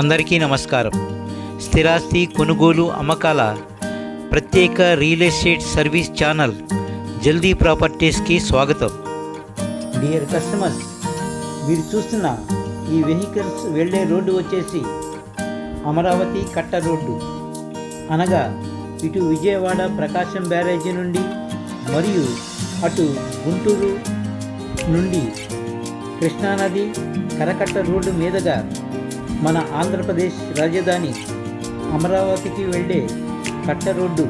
అందరికీ నమస్కారం. స్థిరాస్తి కొనుగోలు అమ్మకాల ప్రత్యేక రియల్ ఎస్టేట్ సర్వీస్ ఛానల్ జల్దీ ప్రాపర్టీస్కి స్వాగతం. డియర్ కస్టమర్స్ మీరు చూస్తున్న ఈ వెహికల్స్ వెళ్ళే రోడ్డు వచ్చేసి అమరావతి కట్ట రోడ్డు. అనగా ఇటు విజయవాడ ప్రకాశం బ్యారేజీ నుండి మరియు అటు గుంటూరు నుండి కృష్ణానది కరకట్ట రోడ్డు మీదుగా మన ఆంధ్రప్రదేశ్ రాజధాని అమరావతికి వెళ్ళే కట్ట రోడ్డు.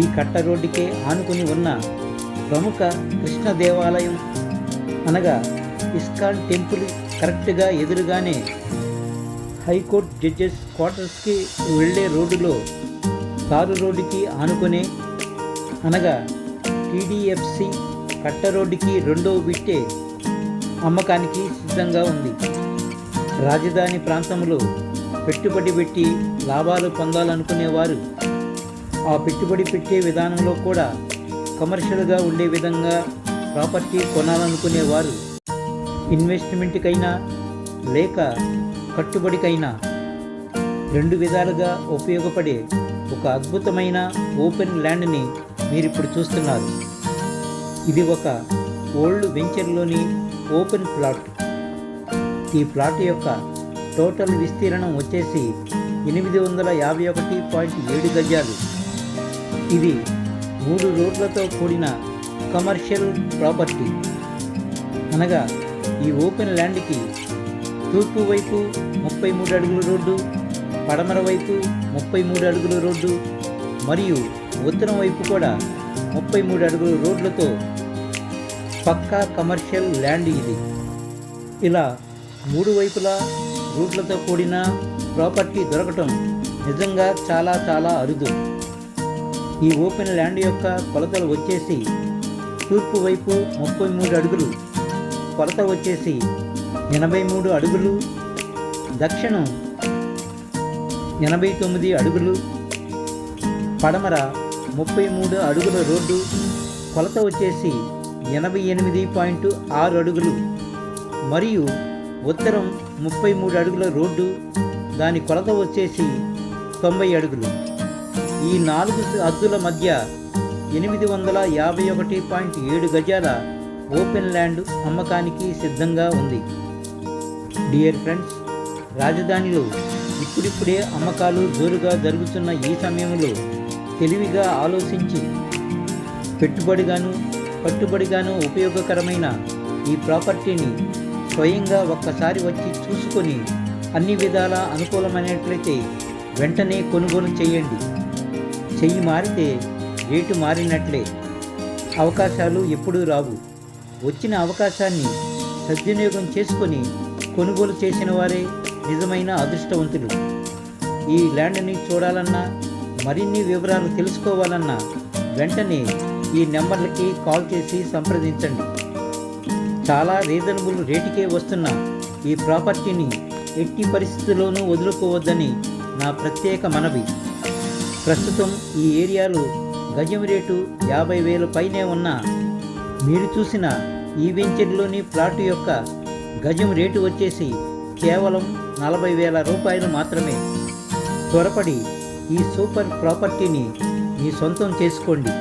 ఈ కట్ట రోడ్డుకే ఆనుకుని ఉన్న ప్రముఖ కృష్ణ దేవాలయం అనగా ఇస్కాన్ టెంపుల్ కరెక్ట్గా ఎదురుగానే హైకోర్టు జడ్జెస్ క్వార్టర్స్కి వెళ్ళే రోడ్డులో కారు రోడ్డుకి ఆనుకునే అనగా టీడీఎఫ్సి కట్ట రోడ్డుకి రెండో బిట్టే అమ్మకానికి సిద్ధంగా ఉంది. రాజధాని ప్రాంతంలో పెట్టుబడి పెట్టి లాభాలు పొందాలనుకునేవారు. ఆ పెట్టుబడి పెట్టే విధానంలో కూడా కమర్షియల్గా ఉండే విధంగా ప్రాపర్టీ కొనాలనుకునేవారు. ఇన్వెస్ట్మెంట్కైనా లేక కట్టుబడికైనా రెండు విధాలుగా ఉపయోగపడే ఒక అద్భుతమైన ఓపెన్ ల్యాండ్ని మీరు ఇప్పుడు చూస్తున్నారు. ఇది ఒక ఓల్డ్ వెంచర్లోని ఓపెన్ ప్లాట్. ఈ ప్లాట్ యొక్క టోటల్ విస్తీర్ణం వచ్చేసి ఎనిమిది వందల యాభై ఒకటి పాయింట్ ఏడు గజాలు. ఇది మూడు రోడ్లతో కూడిన కమర్షియల్ ప్రాపర్టీ అనగా ఈ ఓపెన్ ల్యాండ్కి తూర్పు వైపు ముప్పై మూడు అడుగుల రోడ్డు పడమర వైపు ముప్పై మూడు అడుగుల రోడ్డు మరియు ఉత్తరం వైపు కూడా ముప్పై మూడు అడుగుల రోడ్లతో పక్కా కమర్షియల్ ల్యాండ్ ఇది. ఇలా మూడు వైపులా రూట్లతో కూడిన ప్రాపర్టీ దొరకటం నిజంగా చాలా చాలా అరుదు. ఈ ఓపెన్ ల్యాండ్ యొక్క కొలతలు వచ్చేసి తూర్పు వైపు ముప్పై మూడు అడుగులు కొలత వచ్చేసి ఎనభై మూడు అడుగులు దక్షిణం ఎనభై తొమ్మిది అడుగులు పడమర ముప్పై మూడు అడుగుల రోడ్డు కొలత వచ్చేసి ఎనభై ఎనిమిది పాయింట్ ఆరు అడుగులు మరియు ఉత్తరం ముప్పై మూడు అడుగుల రోడ్డు దాని కొలత వచ్చేసి తొంభై అడుగులు. ఈ నాలుగు అద్దుల మధ్య ఎనిమిది వందల యాభై ఒకటి పాయింట్ ఏడు గజాల ఓపెన్ ల్యాండ్ అమ్మకానికి సిద్ధంగా ఉంది. డియర్ ఫ్రెండ్స్ రాజధానిలో ఇప్పుడిప్పుడే అమ్మకాలు జోరుగా జరుగుతున్న ఈ సమయంలో తెలివిగా ఆలోచించి పెట్టుబడిగాను పట్టుబడిగాను ఉపయోగకరమైన ఈ ప్రాపర్టీని స్వయంగా ఒక్కసారి వచ్చి చూసుకొని అన్ని విధాల అనుకూలమైనట్లయితే వెంటనే కొనుగోలు చేయండి. చెయ్యి మారితే రేటు మారినట్లే. అవకాశాలు ఎప్పుడూ రావు. వచ్చిన అవకాశాన్ని సద్వినియోగం చేసుకొని కొనుగోలు చేసిన వారే నిజమైన అదృష్టవంతులు. ఈ ల్యాండ్ని చూడాలన్నా మరిన్ని వివరాలు తెలుసుకోవాలన్నా వెంటనే ఈ నెంబర్లకి కాల్ చేసి సంప్రదించండి. చాలా రీజనబుల్ రేటుకే వస్తున్న ఈ ప్రాపర్టీని ఎట్టి పరిస్థితుల్లోనూ వదులుకోవద్దని నా ప్రత్యేక మనవి. ప్రస్తుతం ఈ ఏరియాలో గజం రేటు యాభై వేల పైనే ఉన్న మీరు చూసిన ఈ వెంచర్లోని ప్లాట్ యొక్క గజం రేటు వచ్చేసి కేవలం నలభై వేల రూపాయలు మాత్రమే. త్వరపడి ఈ సూపర్ ప్రాపర్టీని మీ సొంతం చేసుకోండి.